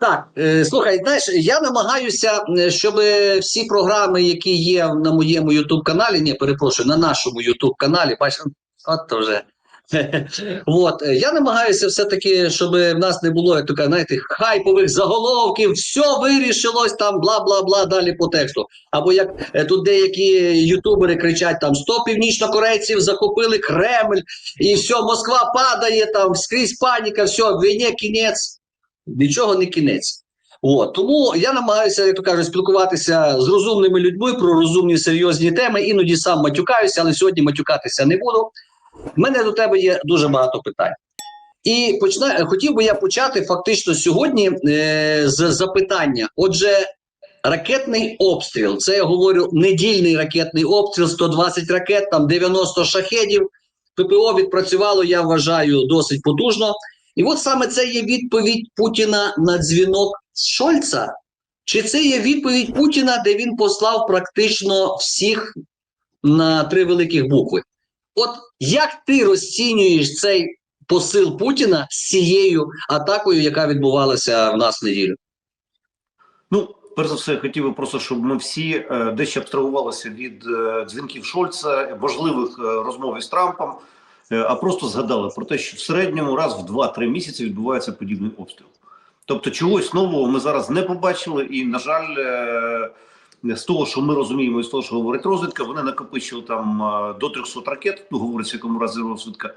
Так, е, слухай, знаєш, я намагаюся, е, щоб всі програми, які є на моєму Ютуб каналі, ні, перепрошую, на нашому Ютуб каналі, бачиш, от то вже. От, е, я намагаюся все-таки, щоб в нас не було, то знаєте, хайпових заголовків, все вирішилось там, бла бла бла далі по тексту. Або як тут деякі ютубери кричать там 100 північнокорейців захопили Кремль, і все, Москва падає, там скрізь паніка, все, війні кінець. Нічого не кінець. От тому я намагаюся, як то кажуть, спілкуватися з розумними людьми про розумні серйозні теми. Іноді сам матюкаюся, але сьогодні матюкатися не буду. У мене до тебе є дуже багато питань. І почна... хотів би я почати фактично сьогодні е... з запитання. Отже, ракетний обстріл. Це я говорю недільний ракетний обстріл, 120 ракет, там 90 шахедів. ППО відпрацювало, я вважаю, досить потужно. І от саме це є відповідь Путіна на дзвінок Шольца. Чи це є відповідь Путіна, де він послав практично всіх на три великих букви? От як ти розцінюєш цей посил Путіна з цією атакою, яка відбувалася в нас в неділю? Ну, перш за все, я хотів би просто, щоб ми всі е, дещо абстрагувалися від е, дзвінків Шольца, можливих е, розмов із Трампом, а просто згадали про те, що в середньому раз в 2-3 місяці відбувається подібний обстріл. Тобто, чогось нового ми зараз не побачили, і, на жаль, е, з того, що ми розуміємо, і з того, що говорить розвідка, вони накопичили там е, до 300 ракет, ну говориться, якому разі розвідка.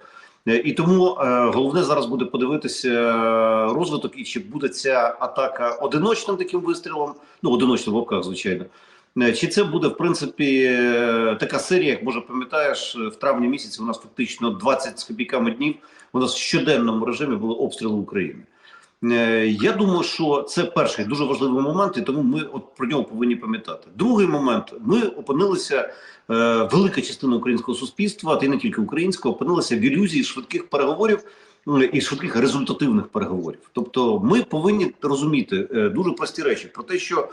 Е, І тому е, головне зараз буде подивитися е, розвиток, і чи буде ця атака одиночним таким вистрілом, ну одиночним в лапках, звичайно. Е, Чи це буде в принципі е, така серія, як може пам'ятаєш, е, в травні місяці у нас фактично 20 з копійками днів. У нас в щоденному режимі були обстріли України. Я думаю, що це перший дуже важливий момент, і тому ми от про нього повинні пам'ятати. Другий момент: ми опинилися, велика частина українського суспільства, та й не тільки українського, опинилася в ілюзії швидких переговорів і швидких результативних переговорів. Тобто, ми повинні розуміти дуже прості речі про те, що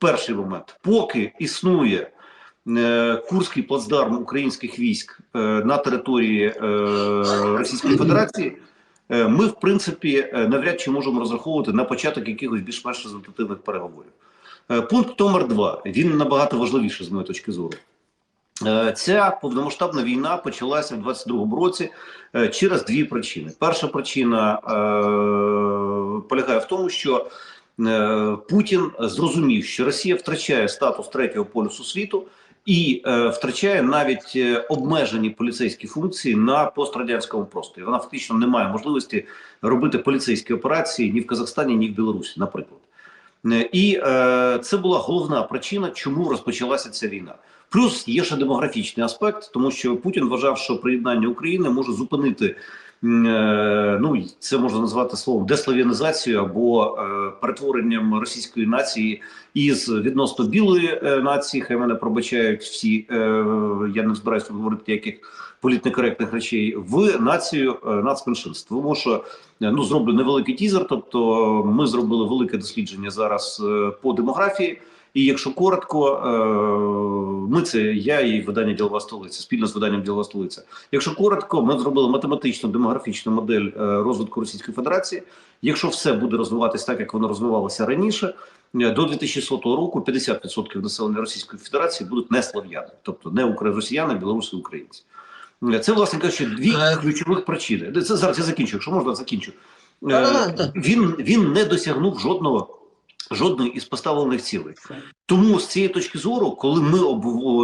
перший момент, поки існує. е, Курський плацдарм українських військ е, на території е, Російської Федерації, ми в принципі навряд чи можемо розраховувати на початок якихось більш-менш результативних переговорів. Пункт номер два він набагато важливіший з моєї точки зору. Ця повномасштабна війна почалася в 22-му році через дві причини. Перша причина полягає в тому, що Путін зрозумів, що Росія втрачає статус третього полюсу світу і е, втрачає навіть е, обмежені поліцейські функції на пострадянському просторі. Вона фактично не має можливості робити поліцейські операції ні в Казахстані, ні в Білорусі, наприклад. Е, І е, це була головна причина, чому розпочалася ця війна. Плюс є ще демографічний аспект, тому що Путін вважав, що приєднання України може зупинити. Е, Ну це можна назвати словом деслав'янізацію або е, перетворенням російської нації із відносно білої е, нації. Хай мене пробачають всі. Я не збираюся говорити ніяких політнекоректних речей в націю нацменшинств. Тому що ну зроблю невеликий тізер. Тобто, ми зробили велике дослідження зараз по демографії. І якщо коротко, е, ми це я і видання ділова столиця спільно з виданням ділова столиця. Якщо коротко, ми зробили математичну демографічну модель е, розвитку Російської Федерації. Якщо все буде розвиватися так, як воно розвивалося раніше, е, до 2100 року 50% населення Російської Федерації будуть не слав'яни, тобто не росіяни, білоруси, українці. Це власне кажучи, дві ключових причини. Це зараз я закінчу. Якщо можна, закінчу. Він він не досягнув жодного жодної із поставлених цілей. Тому з цієї точки зору, коли ми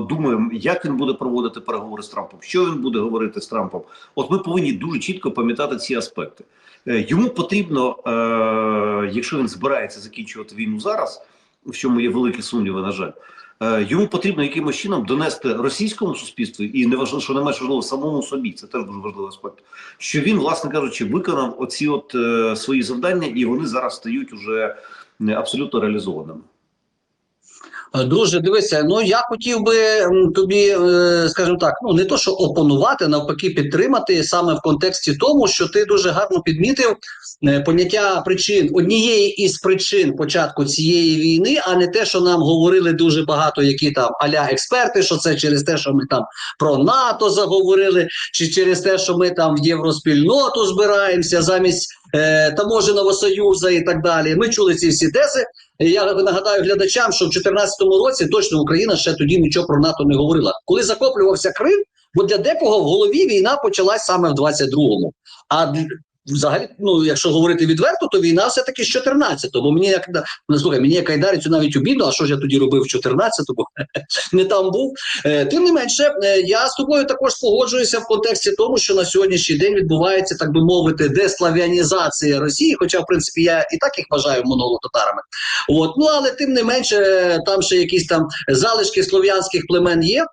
думаємо, як він буде проводити переговори з Трампом, що він буде говорити з Трампом, от ми повинні дуже чітко пам'ятати ці аспекти. Е, Йому потрібно, е, якщо він збирається закінчувати війну зараз, в чому є великі сумніви, на жаль. е, Йому потрібно якимось чином донести російському суспільству, і не важливо, що не менш важливо самому собі. Це теж дуже важливий аспект. Що він, власне кажучи, виконав оці от е, свої завдання, і вони зараз стають уже абсолютно реалізованими. Е, Друже, дивися, ну я хотів би тобі, е, скажімо так, ну не то, що опонувати, навпаки, підтримати саме в контексті тому, що ти дуже гарно підмітив е, поняття причин однієї із причин початку цієї війни, а не те, що нам говорили дуже багато, які там аля експерти, що це через те, що ми там про НАТО заговорили, чи через те, що ми там в євроспільноту збираємося замість е, таможеного союзу і так далі. Ми чули ці всі тези. Я нагадаю глядачам, що в 2014 році точно Україна ще тоді нічого про НАТО не говорила. Коли закоплювався Крим, бо для декого в голові війна почалась саме в 22-му. А взагалі, ну якщо говорити відверто, то війна все таки з 14-го. Бо мені як ну, слухай, мені як Айдарицю навіть обідно, а що ж я тоді робив в 14-му? не там був. Е, Тим не менше, е, я з тобою також погоджуюся в контексті тому, що на сьогоднішній день відбувається, так би мовити, деслав'янізація Росії. Хоча, в принципі, я і так їх вважаю монголо-татарами. От ну але тим не менше, там ще якісь там залишки слов'янських племен є.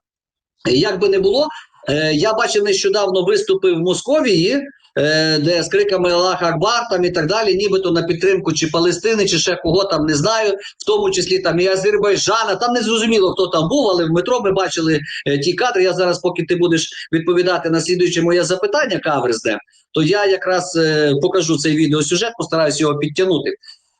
Як би не було, е, я бачив нещодавно виступи в Московії, де з криками Аллах Акбар там і так далі, нібито на підтримку чи Палестини, чи ще кого там не знаю, в тому числі там і Азербайджана. Там не зрозуміло, хто там був, але в метро ми бачили е, ті кадри. Я зараз, поки ти будеш відповідати на слідуюче моє запитання, каверзне, то я якраз е, покажу цей відеосюжет, постараюсь його підтягнути.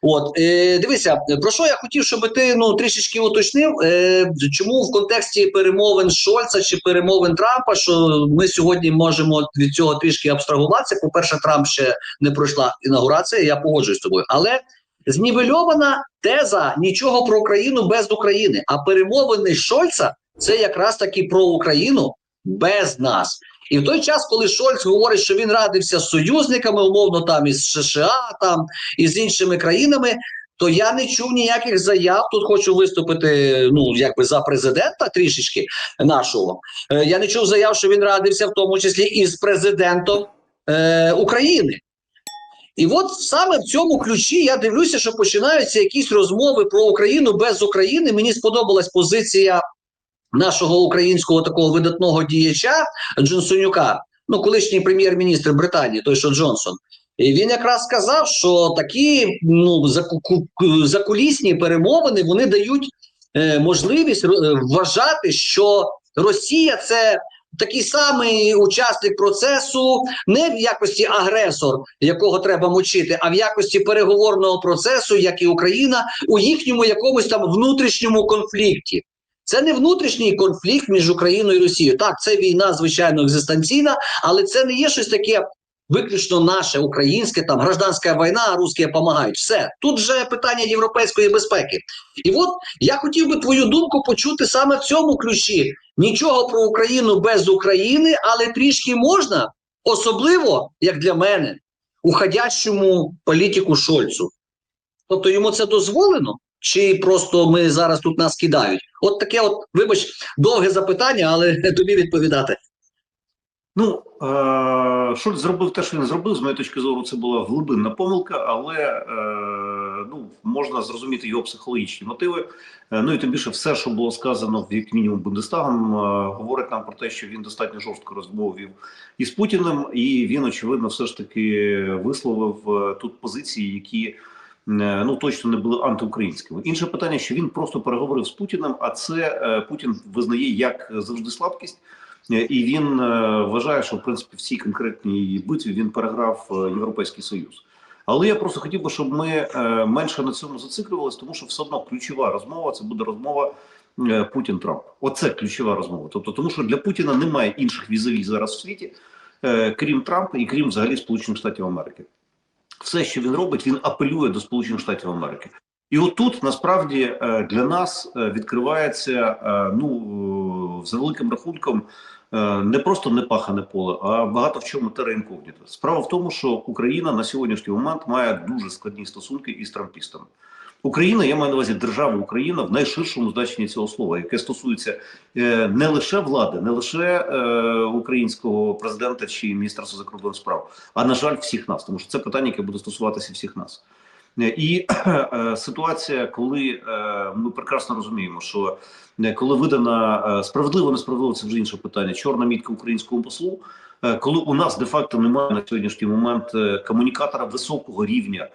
От е, дивися, про що я хотів, щоб ти ну трішечки уточнив, е, чому в контексті перемовин Шольца чи перемовин Трампа, що ми сьогодні можемо від цього трішки абстрагуватися. По перше, Трамп ще не пройшла інаугурація. Я погоджуюсь з тобою, але знівельована теза нічого про Україну без України. А перемовини Шольца це якраз таки про Україну без нас. І в той час, коли Шольц говорить, що він радився з союзниками, умовно там із США, там і з іншими країнами, то я не чув ніяких заяв. Тут хочу виступити ну якби за президента трішечки нашого. Е, я не чув заяв, що він радився, в тому числі і з президентом е, України. І от саме в цьому ключі я дивлюся, що починаються якісь розмови про Україну без України. Мені сподобалась позиція нашого українського такого видатного діяча Джонсонюка, ну колишній прем'єр-міністр Британії, той що Джонсон. І він якраз сказав, що такі ну заку- закулісні перемовини вони дають е, можливість е, вважати, що Росія це такий самий учасник процесу, не в якості агресор, якого треба мочити, а в якості переговорного процесу, як і Україна, у їхньому якомусь там внутрішньому конфлікті. Це не внутрішній конфлікт між Україною і Росією. Так, це війна, звичайно, екзистенційна, але це не є щось таке виключно наше, українське, там гражданська війна, а русські допомагають. Все тут же питання європейської безпеки. І от я хотів би твою думку почути саме в цьому ключі. Нічого про Україну без України, але трішки можна, особливо як для мене, уходящому політику Шольцу. Тобто йому це дозволено? Чи просто ми зараз тут нас кидають? От таке, от, вибач, довге запитання, але тобі відповідати. Ну, е, Шольц зробив те, що він зробив. З моєї точки зору, це була глибинна помилка, але е, ну, можна зрозуміти його психологічні мотиви. Е, ну і тим більше, все, що було сказано, як мінімум, Бундестагом, говорить нам про те, що він достатньо жорстко розмову із Путіним, і він, очевидно, все ж таки висловив тут позиції, які. Е, Ну точно не були антиукраїнськими. Інше питання, що він просто переговорив з Путіним, а це е, Путін визнає як завжди слабкість. Е, І він вважає, що в принципі в цій конкретній битві він переграв Європейський Союз. Але я просто хотів би, щоб ми менше на цьому зациклювалися, тому що все одно ключова розмова це буде розмова е, Путін-Трамп. Оце ключова розмова. Тобто, тому що для Путіна немає інших візові зараз в світі, крім Трампа і крім взагалі Сполучених Штатів Америки. Все, що він робить, він апелює до Сполучених Штатів Америки. І отут насправді е, для нас е, відкривається е, ну за великим рахунком не просто непахане поле, а багато в чому тера інкогніта. Справа в тому, що Україна на сьогоднішній момент має дуже складні стосунки із трампістами. Україна, я маю на увазі держава Україна в найширшому значенні цього слова, яке стосується е, не лише влади, не лише е, українського президента чи міністерства закордонних справ, а на жаль, всіх нас, тому що це питання, яке буде стосуватися всіх нас. Е, І ситуація, коли ми прекрасно розуміємо, що коли видана справедливо, несправедливо, це вже інше питання. Чорна мітка українському послу, коли у нас де факто немає на сьогоднішній момент комунікатора високого рівня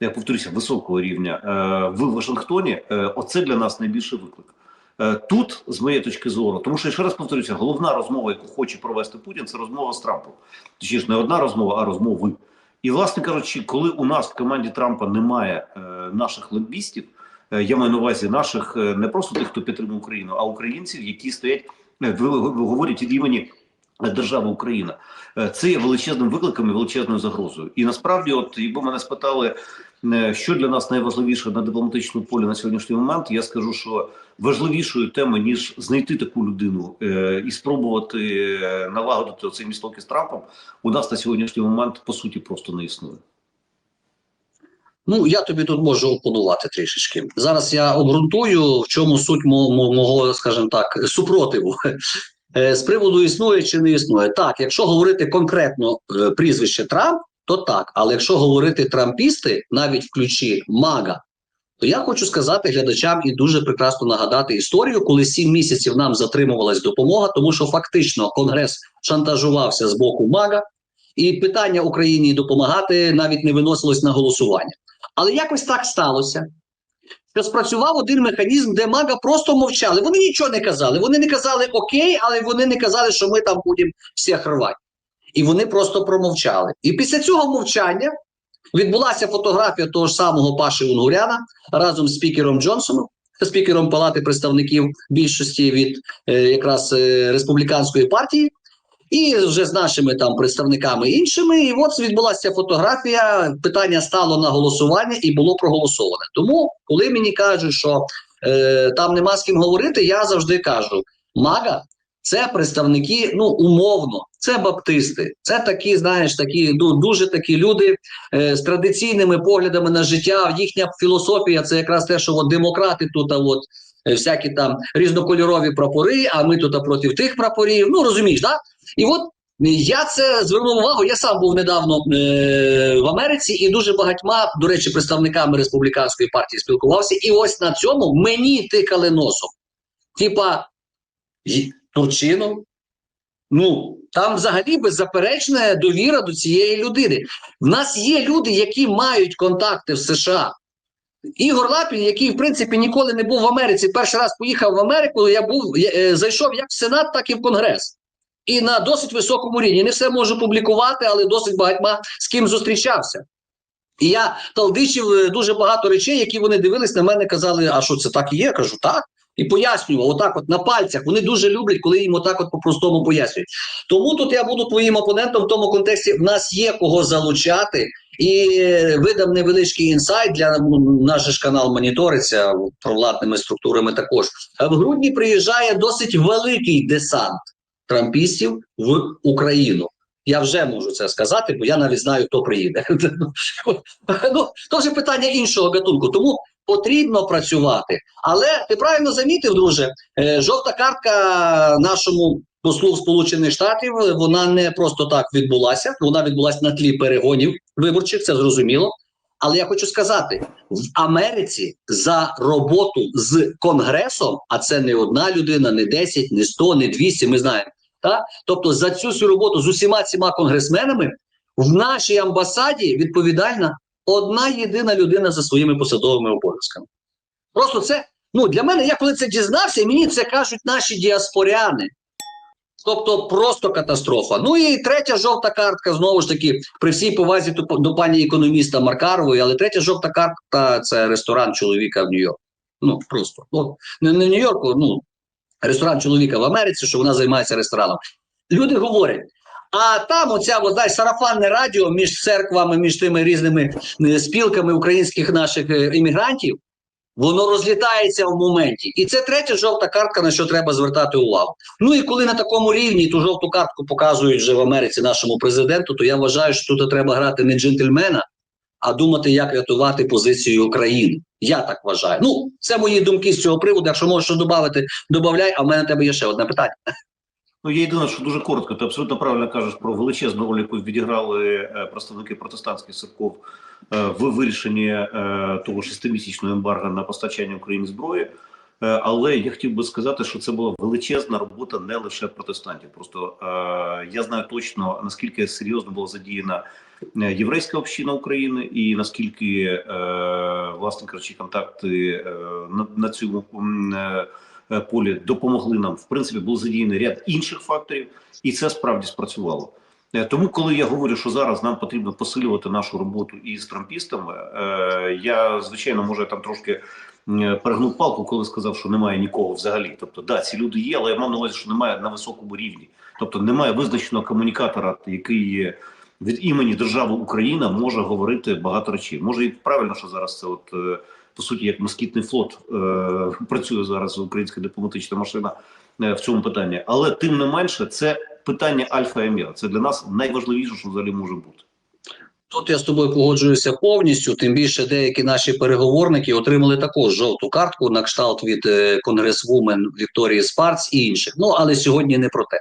я повторюся, високого рівня е, в Вашингтоні, е, оце для нас найбільший виклик. Е, Тут, з моєї точки зору, тому що ще раз повторюся, головна розмова, яку хоче провести Путін, це розмова з Трампом. Точніше, не одна розмова, а розмови. І, власне кажучи, коли у нас в команді Трампа немає наших лобістів, я маю на увазі наших не просто тих, хто підтримує Україну, а українців, які стоять, е, говорять від імені держави Україна. Це є величезним викликом і величезною загрозою. І насправді, от якби мене спитали, що для нас найважливіше на дипломатичному полі на сьогоднішній момент, я скажу, що важливішою темою, ніж знайти таку людину е, і спробувати е, налагодити цей місток із Трампом, у нас на сьогоднішній момент по суті просто не існує. Ну, я тобі тут можу опонувати трішечки. Зараз я обґрунтую, в чому суть мо- мо- мого, скажімо так, супротиву. Е, З приводу існує чи не існує. Так, якщо говорити конкретно е, прізвище Трамп, то так. Але якщо говорити трампісти, навіть в ключі МАГА, то я хочу сказати глядачам і дуже прекрасно нагадати історію, коли сім місяців нам затримувалась допомога, тому що фактично Конгрес шантажувався з боку МАГА, і питання Україні допомагати навіть не виносилось на голосування. Але якось так сталося, що спрацював один механізм, де мага просто мовчали. Вони нічого не казали. Вони не казали окей, але вони не казали, що ми там будемо всіх рвати. І вони просто промовчали. І після цього мовчання відбулася фотографія того ж самого Паші Унгуряна разом з спікером Джонсоном, спікером Палати представників більшості від е, якраз е, республіканської партії. І вже з нашими там представниками іншими, і от відбулася фотографія. Питання стало на голосування і було проголосоване. Тому, коли мені кажуть, що е, там нема з ким говорити, я завжди кажу: мага це представники, ну умовно, це баптисти, це такі, знаєш, такі ду- дуже такі люди е, з традиційними поглядами на життя. Їхня філософія це якраз те, що от демократи тут, а от е, всякі там різнокольорові прапори, а ми тут проти тих прапорів. Ну розумієш, да? І от я це звернув увагу. Я сам був недавно е, в Америці і дуже багатьма, до речі, представниками республіканської партії спілкувався. І ось на цьому мені тикали носом. Типа «Й- Турчинов. Ну там взагалі беззаперечна довіра до цієї людини. В нас є люди, які мають контакти в США. Ігор Лапін, який в принципі ніколи не був в Америці, перший раз поїхав в Америку. Я був я, е, зайшов як в Сенат, так і в Конгрес. І на досить високому рівні. Не все можу публікувати, але досить багатьма з ким зустрічався. І я талдичив е, дуже багато речей, які вони дивились на мене, казали, а що це так і є? Я кажу, так. І пояснював, отак, от на пальцях. Вони дуже люблять, коли їм отак от по-простому пояснюють. Тому тут я буду твоїм опонентом в тому контексті. В нас є кого залучати, і видам невеличкий інсайт для ну, наш ж канал моніториться провладними структурами. Також в грудні приїжджає досить великий десант трампістів в Україну. Я вже можу це сказати, бо я навіть знаю, хто приїде. ну, то вже питання іншого гатунку. Тому потрібно працювати. Але ти правильно замітив, друже, е, жовта картка нашому послу Сполучених Штатів вона не просто так відбулася. Вона відбулася на тлі перегонів виборчих, це зрозуміло. Але я хочу сказати: в Америці за роботу з конгресом, а це не одна людина, не 10, не 100, не 200, Ми знаємо. Так? Тобто за цю всю роботу з усіма цими конгресменами в нашій амбасаді відповідальна одна єдина людина за своїми посадовими обов'язками. Просто це ну для мене, я коли це дізнався, мені це кажуть наші діаспоряни. Тобто просто катастрофа. Ну і третя жовта картка, знову ж таки, при всій повазі до, пані економіста Маркарової, але третя жовта картка це ресторан чоловіка в Нью-Йорку. Ну просто ну, не в Нью-Йорку, ну ресторан чоловіка в Америці, що вона займається рестораном. Люди говорять. А там оця знаєш, сарафанне радіо між церквами, між тими різними е, спілками українських наших е, іммігрантів, воно розлітається в моменті. І це третя жовта картка, на що треба звертати увагу. Ну і коли на такому рівні ту жовту картку показують вже в Америці нашому президенту, то я вважаю, що тут треба грати не джентльмена, а думати, як рятувати позицію України. Я так вважаю. Ну, це мої думки з цього приводу. Якщо можеш додати, додавай, а в мене тебе є ще одне питання. Ну, я єдине, що дуже коротко, ти абсолютно правильно кажеш про величезну роль, яку відіграли е, представники протестантських церков е, в вирішенні е, того шестимісячного ембарго на постачання Україні зброї. Але я хотів би сказати, що це була величезна робота не лише протестантів. Просто я знаю точно наскільки серйозно була задіяна єврейська община України, і наскільки власне кажучи, контакти на, цьому полі допомогли нам. В принципі, був задіяний ряд інших факторів, і це справді спрацювало. Е, Тому, коли я говорю, що зараз нам потрібно посилювати нашу роботу із трампістами, е, я звичайно може там трошки перегнув палку, коли сказав, що немає нікого взагалі. Тобто, да, ці люди є, але я мав на увазі, що немає на високому рівні. Тобто немає визначеного комунікатора, який є від імені держави Україна може говорити багато речей. Може і правильно, що зараз це от. По суті, як москітний флот е, працює зараз українська дипломатична машина е, в цьому питанні, але тим не менше, це питання альфа і омега. Це для нас найважливіше, що взагалі може бути. Тут я з тобою погоджуюся повністю. Тим більше деякі наші переговорники отримали також жовту картку на кшталт від е, конгресвумен Вікторії Спарц і інших. Ну але сьогодні не про те.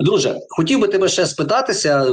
Друже, хотів би тебе ще спитатися,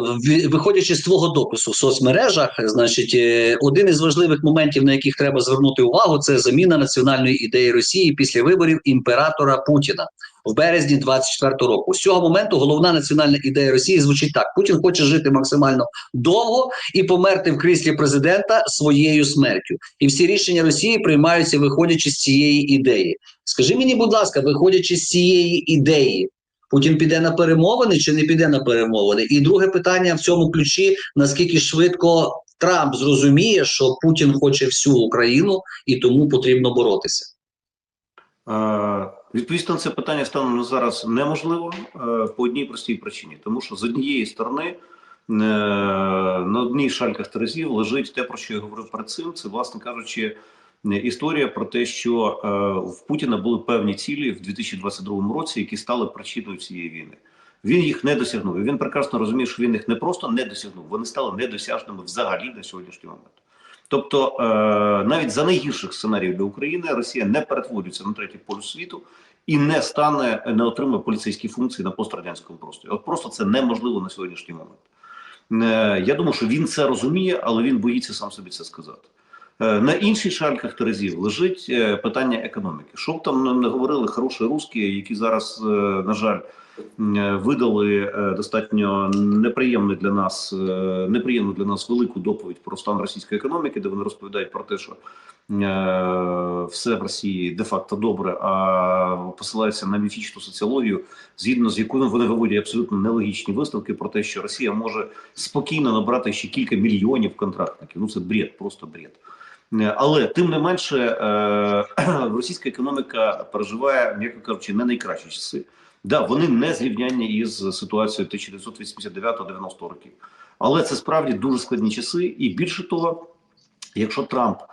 виходячи з твого допису в соцмережах, значить, е, один із важливих моментів, на яких треба звернути увагу, це заміна національної ідеї Росії після виборів імператора Путіна в березні 24 року. З цього моменту головна національна ідея Росії звучить так: Путін хоче жити максимально довго і померти в кріслі президента своєю смертю. І всі рішення Росії приймаються, виходячи з цієї ідеї. Скажи мені, будь ласка, виходячи з цієї ідеї, Путін піде на перемовини чи не піде на перемовини? І друге питання в цьому ключі: наскільки швидко Трамп зрозуміє, що Путін хоче всю Україну і тому потрібно боротися? Е, Відповісти на це питання станом зараз неможливо е, по одній простій причині, тому що з однієї сторони е, на одній шальках терезів лежить те, про що я говорив перед цим. Це, власне кажучи, історія про те, що е, в Путіна були певні цілі в 2022 році, які стали причиною цієї війни. Він їх не досягнув. І він прекрасно розумів, що він їх не просто не досягнув, вони стали недосяжними взагалі на сьогоднішній момент. Тобто, е, навіть за найгірших сценаріїв для України Росія не перетворюється на третій полюс світу і не стане, не отримує поліцейські функції на пострадянському просторі. От просто це неможливо на сьогоднішній момент. Е, я думаю, що він це розуміє, але він боїться сам собі це сказати. Е, На інших шальках терезів лежить е, питання економіки. Що б там не говорили хороші русські, які зараз, е, на жаль, видали достатньо неприємну для нас, неприємну для нас велику доповідь про стан російської економіки, де вони розповідають про те, що все в Росії де-факто добре, а посилаються на міфічну соціологію, згідно з якою вони виводять абсолютно нелогічні висновки про те, що Росія може спокійно набрати ще кілька мільйонів контрактників. Ну це бред, просто бред. Е, Але тим не менше, е, російська економіка переживає, м'яко кажучи, не найкращі часи. Да, вони не зрівнянні із ситуацією 1989-90 років. Але це справді дуже складні часи, і більше того, якщо Трамп е,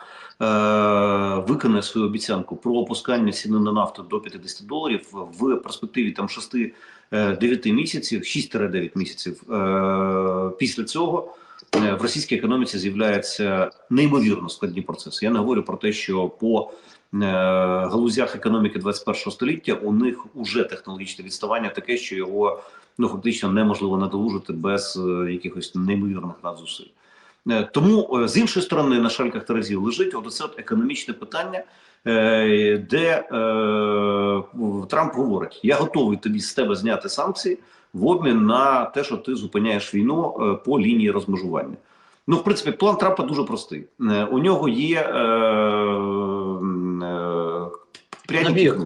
виконає свою обіцянку про опускання ціни на нафту до 50 доларів в перспективі там 6-9 місяців, 6-9 місяців е, після цього. Е, В російській економіці з'являються неймовірно складні процеси. Я не говорю про те, що по е, галузях економіки 21 століття у них уже технологічне відставання таке, що його ну фактично неможливо надолужити без е, якихось неймовірних надзусиль. Тому з іншої сторони на шальках терезів лежить от це от економічне питання, де е, Трамп говорить: я готовий тобі з тебе зняти санкції в обмін на те, що ти зупиняєш війну е, по лінії розмежування. Ну, в принципі, план Трампа дуже простий. Е, У нього є е, е, пряник. Набір.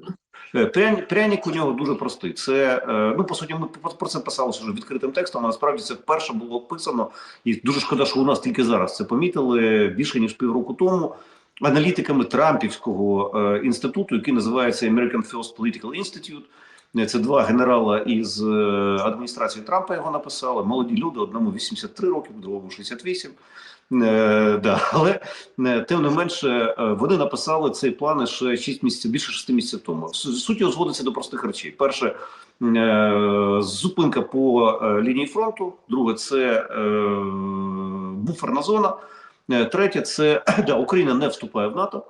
Е, Пряник, у нього дуже простий. Це е, ну по суті, ми про- про це писалося вже відкритим текстом. а Насправді це вперше було описано, і дуже шкода, що у нас тільки зараз це помітили більше ніж півроку тому. Аналітиками Трампівського е, інституту, який називається American First Political Institute. Це два генерала із е, адміністрації Трампа його написали. Молоді люди, одному 83 роки, другому 68. Е, да. Але е, тим не менше, е, вони написали цей план ще 6 місяців, більше 6 місяців тому. Суть його зводиться до простих речей. Перше, зупинка по лінії фронту. Друге, це буферна зона. Третє, це да, Україна не вступає в НАТО.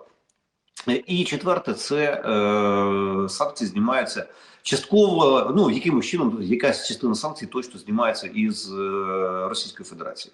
І четверте, це е, санкції знімаються частково. Ну якимось чином, якась частина санкцій точно знімається із е, Російської Федерації.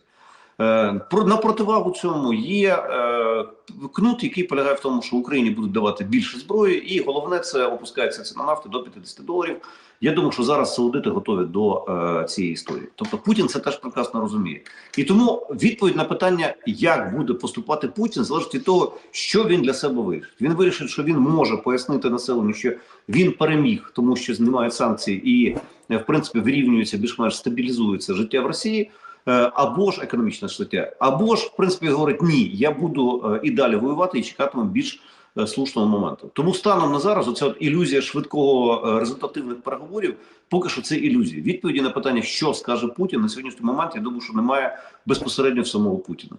Е, на противагу цьому є е, кнут, який полягає в тому, що Україні будуть давати більше зброї, і головне це опускається ціна нафти до 50 доларів. Я думаю, що зараз саудити готові до е, цієї історії. Тобто Путін це теж прекрасно розуміє. І тому відповідь на питання, як буде поступати Путін, залежить від того, що він для себе вирішить. Він вирішить, що він може пояснити населенню, що він переміг, тому що знімають санкції і е, в принципі вирівнюється більш-менш стабілізується життя в Росії. Е, Або ж економічне життя, або ж в принципі говорить ні, я буду е, і далі воювати і чекатиму більш слушного моменту. Тому станом на зараз оця ілюзія швидкого е, результативних переговорів поки що це ілюзія. Відповіді на питання, що скаже Путін на сьогоднішній момент, я думаю, що немає безпосередньо в самого Путіна.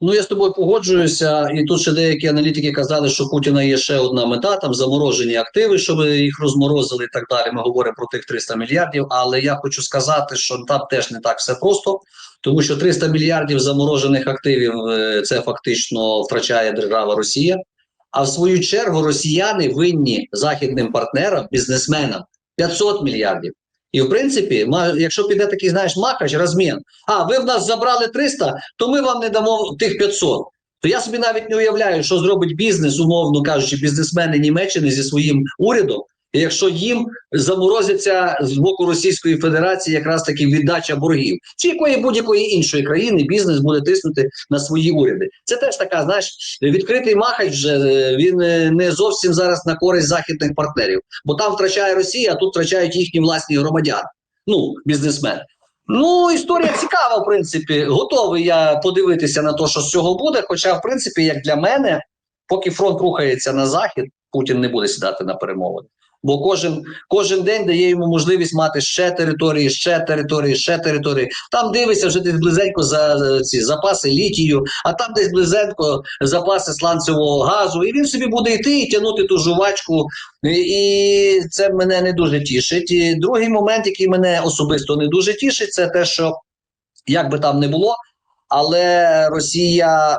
Ну, я з тобою погоджуюся, і тут ще деякі аналітики казали, що Путіна є ще одна мета, там заморожені активи, щоб їх розморозили і так далі. Ми говоримо про тих 300 мільярдів. Але я хочу сказати, що там теж не так все просто, тому що 300 мільярдів заморожених активів е, це фактично втрачає держава Росія. А в свою чергу росіяни винні західним партнерам, бізнесменам 500 мільярдів. І в принципі, якщо піде такий, знаєш, махач, розмін, а ви в нас забрали 300, то ми вам не дамо тих 500. То я собі навіть не уявляю, що зробить бізнес, умовно кажучи, бізнесмени Німеччини зі своїм урядом, якщо їм заморозиться з боку Російської Федерації якраз таки віддача боргів, чи якої будь-якої іншої країни бізнес буде тиснути на свої уряди. Це теж така, знаєш, відкритий махач вже е, він е, не зовсім зараз на користь західних партнерів, бо там втрачає Росія, а тут втрачають їхні власні громадяни. Ну, бізнесмени. Ну, історія цікава, в принципі. Готовий я подивитися на те, що з цього буде. Хоча, в принципі, як для мене, поки фронт рухається на захід, Путін не буде сідати на перемовини. Бо кожен, кожен день дає йому можливість мати ще території, ще території, ще території. Там дивиться вже десь близенько за ці запаси літію, а там десь близенько запаси сланцевого газу. І він собі буде йти і тягнути ту жувачку. І це мене не дуже тішить. І другий момент, який мене особисто не дуже тішить, це те, що як би там не було, але Росія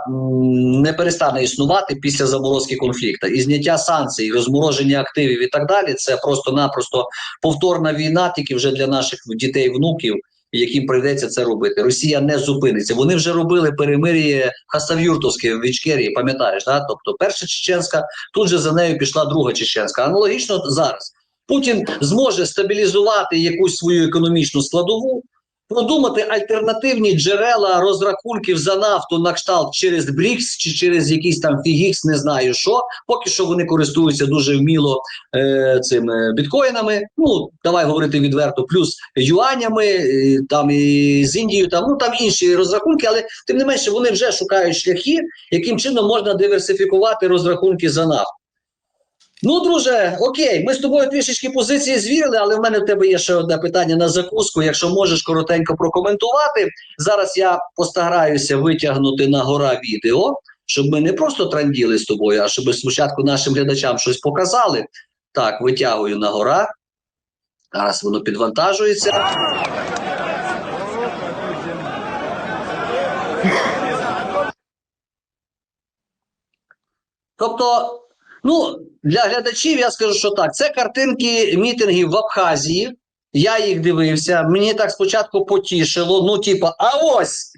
не перестане існувати після заморозки конфлікту. І зняття санкцій, розмороження активів і так далі. Це просто-напросто повторна війна, тільки вже для наших дітей, внуків, яким прийдеться це робити. Росія не зупиниться. Вони вже робили перемир'я Хасавюртовське в Ічкерії, пам'ятаєш, да? тобто перша чеченська, тут же за нею пішла друга чеченська. Аналогічно зараз. Путін зможе стабілізувати якусь свою економічну складову, продумати альтернативні джерела розрахунків за нафту на кшталт через БРІКС чи через якийсь там Фігікс, не знаю що. Поки що вони користуються дуже вміло е, цими біткоїнами. Ну давай говорити відверто, плюс юанями, е, там і з Індією, там ну там інші розрахунки, але тим не менше вони вже шукають шляхи, яким чином можна диверсифікувати розрахунки за нафту. Ну, друже, окей, ми з тобою трішечки позиції звірили, але в мене в тебе є ще одне питання на закуску. Якщо можеш коротенько прокоментувати. Зараз я постараюся витягнути на гора відео, щоб ми не просто транділи з тобою, а щоб спочатку нашим глядачам щось показали. Так, витягую на гора. Зараз воно підвантажується. Тобто, ну, для глядачів я скажу, що так. Це картинки мітингів в Абхазії. Я їх дивився. Мені так спочатку потішило. Ну, типа, а ось.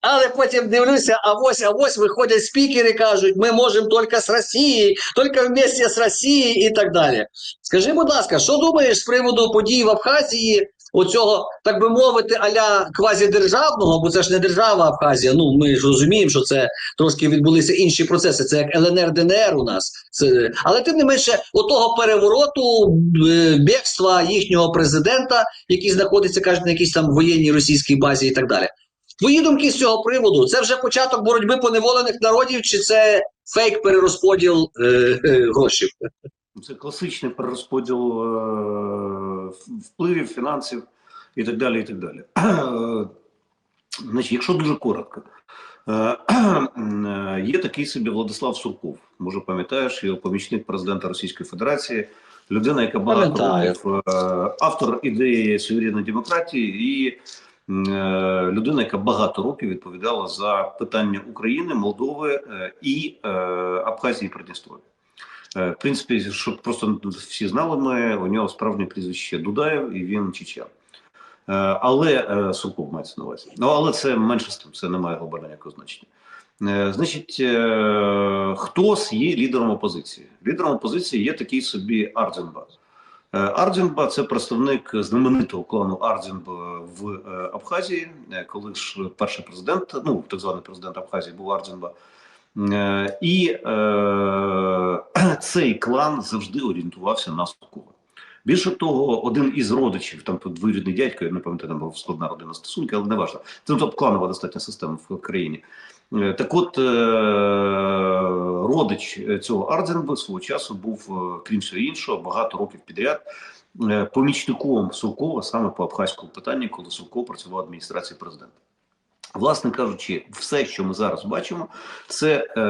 Але потім дивлюся, а ось, а ось виходять спікери, кажуть, ми можемо тільки з Росії, тільки вместе з Росією і так далі. Скажи, будь ласка, що думаєш з приводу подій в Абхазії, оцього, так би мовити, аля квазідержавного, бо це ж не держава Абхазія. Ну ми ж розуміємо, що це трошки відбулися інші процеси. Це як ЛНР ДНР у нас. Це, але тим не менше, отого перевороту, е, бігства їхнього президента, який знаходиться, кажуть, на якійсь там воєнній російській базі і так далі. Твої думки з цього приводу? Це вже початок боротьби поневолених народів, чи це фейк перерозподіл е, е, грошей? Це класичний перерозподіл е, впливів, фінансів і так далі. і так далі. Е, Значить, якщо дуже коротко, е, є такий собі Владислав Сурков. Може, пам'ятаєш, його помічник президента Російської Федерації, людина, яка багато років автор ідеї суверенної демократії і людина, яка багато років відповідала за питання України, Молдови і Абхазії і Придністров'я. Е, В принципі, щоб просто всі знали, ми у нього справжнє прізвище Дудаєв, і він чечен. Е, але е, Сурков мається на увазі. Ну але це менше з тим, це не має глобального значення. Е, Значить, е, хтось є лідером опозиції. Лідером опозиції є такий собі Ардзенба. Е, Ардзенба це представник знаменитого клану Ардзенба в Абхазії, коли ж перший президент, ну так званий президент Абхазії, був Ардзенба. Е, І е, цей клан завжди орієнтувався на Суркова. Більше того, один із родичів, там двоюрідний дядько, я не пам'ятаю, там була складна родина стосунки, але не важливо. Це ну, тобто кланова достатня система в країні. Е, Так от, е, родич цього Ардзенба свого часу був, е, крім всього іншого, багато років підряд е, помічником Суркова саме по абхазькому питанню, коли Сурков працював в адміністрації президента. Власне кажучи, все, що ми зараз бачимо, це е,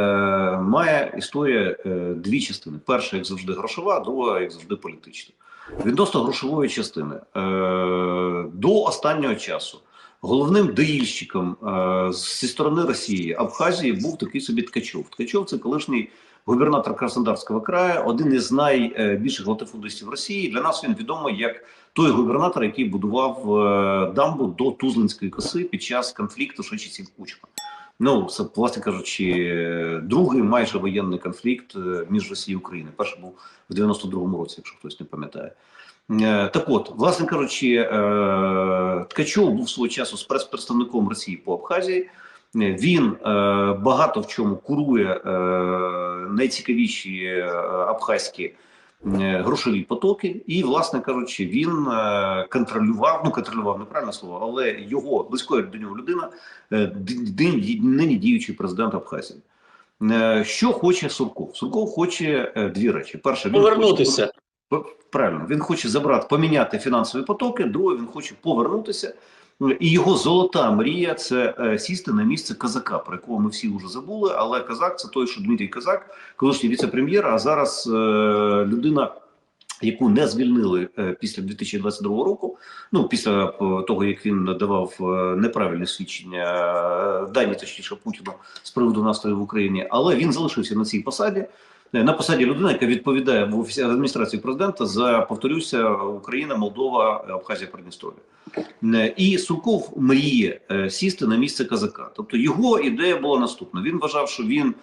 має історія е, дві частини: перша, як завжди, грошова, друга, як завжди, політична. Відносно грошової частини е, до останнього часу головним доїльщиком е, зі сторони Росії Абхазії був такий собі Ткачов. Ткачов це колишній губернатор Краснодарського краю, один із найбільших латифундистів Росії. Для нас він відомий як той губернатор, який будував е, дамбу до Тузлинської коси під час конфлікту Шочиців Кучма. Ну, це, власне кажучи, другий майже воєнний конфлікт е, між Росією і Україною. Перший був в 92-му році, якщо хтось не пам'ятає. Е, Так от, власне кажучи, Ткачов був свого часу спецпредставником Росії по Абхазії. Він багато в чому курує найцікавіші абхазькі грошові потоки, і, власне кажучи, він е, контролював, ну контролював неправильне слово, але його близькою до нього людина, е, нині діючий президент Абхазії. Е, Що хоче Сурков? Сурков хоче е, дві речі: перше, він Повернутися. хоче- Правильно, він хоче забрати, поміняти фінансові потоки. Друге, він хоче повернутися. І його золота мрія це е, сісти на місце казака, про якого ми всі вже забули. Але казак це той, що Дмитрій Казак, колишній віце-прем'єр, а зараз е, людина, яку не звільнили е, після 2022 року. Ну після того як він надавав неправильне свідчення дані, точніше Путіну з приводу настрою в Україні, але він залишився на цій посаді. Е, На посаді людина, яка відповідає в офісі адміністрації президента за повторюся Україна, Молдова, Абхазія, Придністров'я. Е, І Сурков мріє е, сісти на місце казака. Тобто його ідея була наступна. Він вважав, що він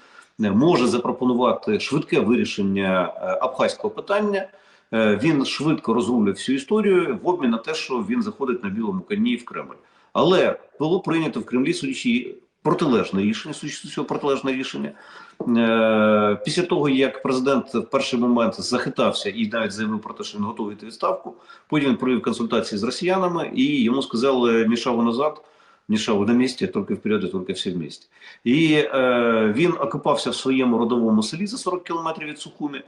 е, може запропонувати швидке вирішення е, абхазького питання. Е, Він швидко розрулює всю історію в обмін на те, що він заходить на білому коні в Кремль. Але було прийнято в Кремлі судячи протилежне рішення, судячи цього протилежне рішення. Е, Після того, як президент в перший момент захитався і навіть заявив про те, що він готовий йти відставку, потім він провів консультації з росіянами, і йому сказали «Ні назад, ні на місці, тільки вперед, і тільки всі вместе. І е, він окопався в своєму родовому селі за 40 кілометрів від Сухумі.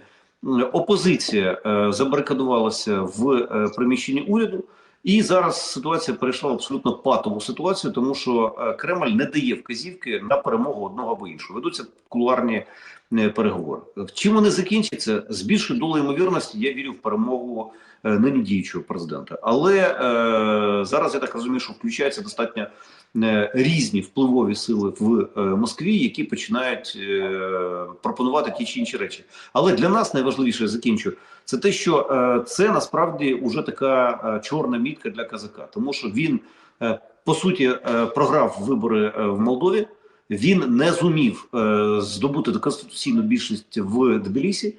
Опозиція е, забарикадувалася в е, приміщенні уряду. І зараз ситуація перейшла в абсолютно патову ситуацію, тому що е, Кремль не дає вказівки на перемогу одного або іншого. Ведуться кулуарні е, переговори. Чим вони закінчаться? З більшою долею ймовірності я вірю в перемогу е, нині діючого президента. Але е, зараз я так розумію, що включається достатньо різні впливові сили в е, Москві, які починають е, пропонувати ті чи інші речі. Але для нас найважливіше я закінчу це те, що е, це насправді вже така е, чорна мітка для казака, тому що він е, по суті е, програв вибори е, в Молдові. Він не зумів е, здобути конституційну більшість в Тбілісі, е,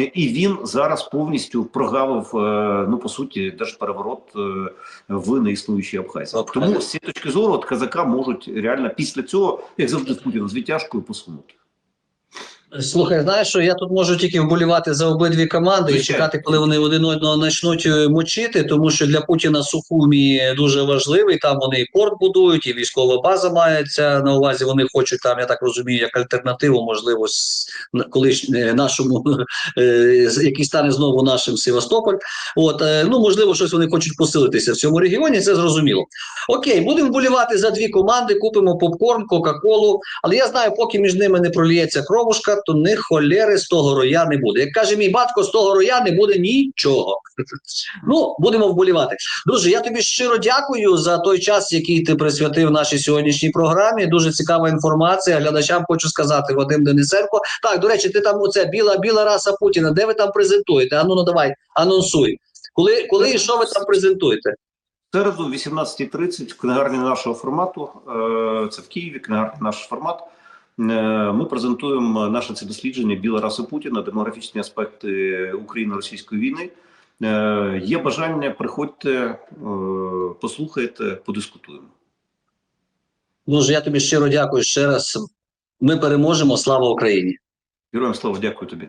і він зараз повністю прогавив е, ну по суті держпереворот е, в неіснуючій. Абхазії. Тому з цієї точки зору от казака можуть реально після цього, як завжди, з Путіна з відтяжкою посунути. Слухай, знаєш, що я тут можу тільки вболівати за обидві команди і чекати, коли вони один одного почнуть е, мочити, тому що для Путіна Сухумі дуже важливий. Там вони і порт будують, і військова база мається на увазі. Вони хочуть там, я так розумію, як альтернативу, можливо, колись е, нашому, е, який стане знову нашим Севастополь. От ну можливо, щось вони хочуть посилитися в цьому регіоні. Це зрозуміло. Окей, будемо вболівати за дві команди. Купимо попкорн, кока-колу. Але я знаю, поки між ними не проліється кровушка, то ні холєри з того роя не буде. Як каже мій батько, з того роя не буде нічого. Ну, будемо вболівати. Друже, я тобі щиро дякую за той час, який ти присвятив нашій сьогоднішній програмі. Дуже цікава інформація. Глядачам хочу сказати, Вадим Денисенко. Так, до речі, ти там оце біла біла раса Путіна. Де ви там презентуєте? Ану, ну давай, анонсуй. Коли, коли і що ви там презентуєте? Середу, 18.30 в книгарні нашого формату, е, це в Києві, книгарня наш формат. Е, Ми презентуємо наше це дослідження Біла раса Путіна, демографічні аспекти Україно-російської війни. Е, Є бажання, приходьте, е, послухайте, подискутуємо. Дуже я тобі щиро дякую ще раз. Ми переможемо. Слава Україні! Героям слава, дякую тобі.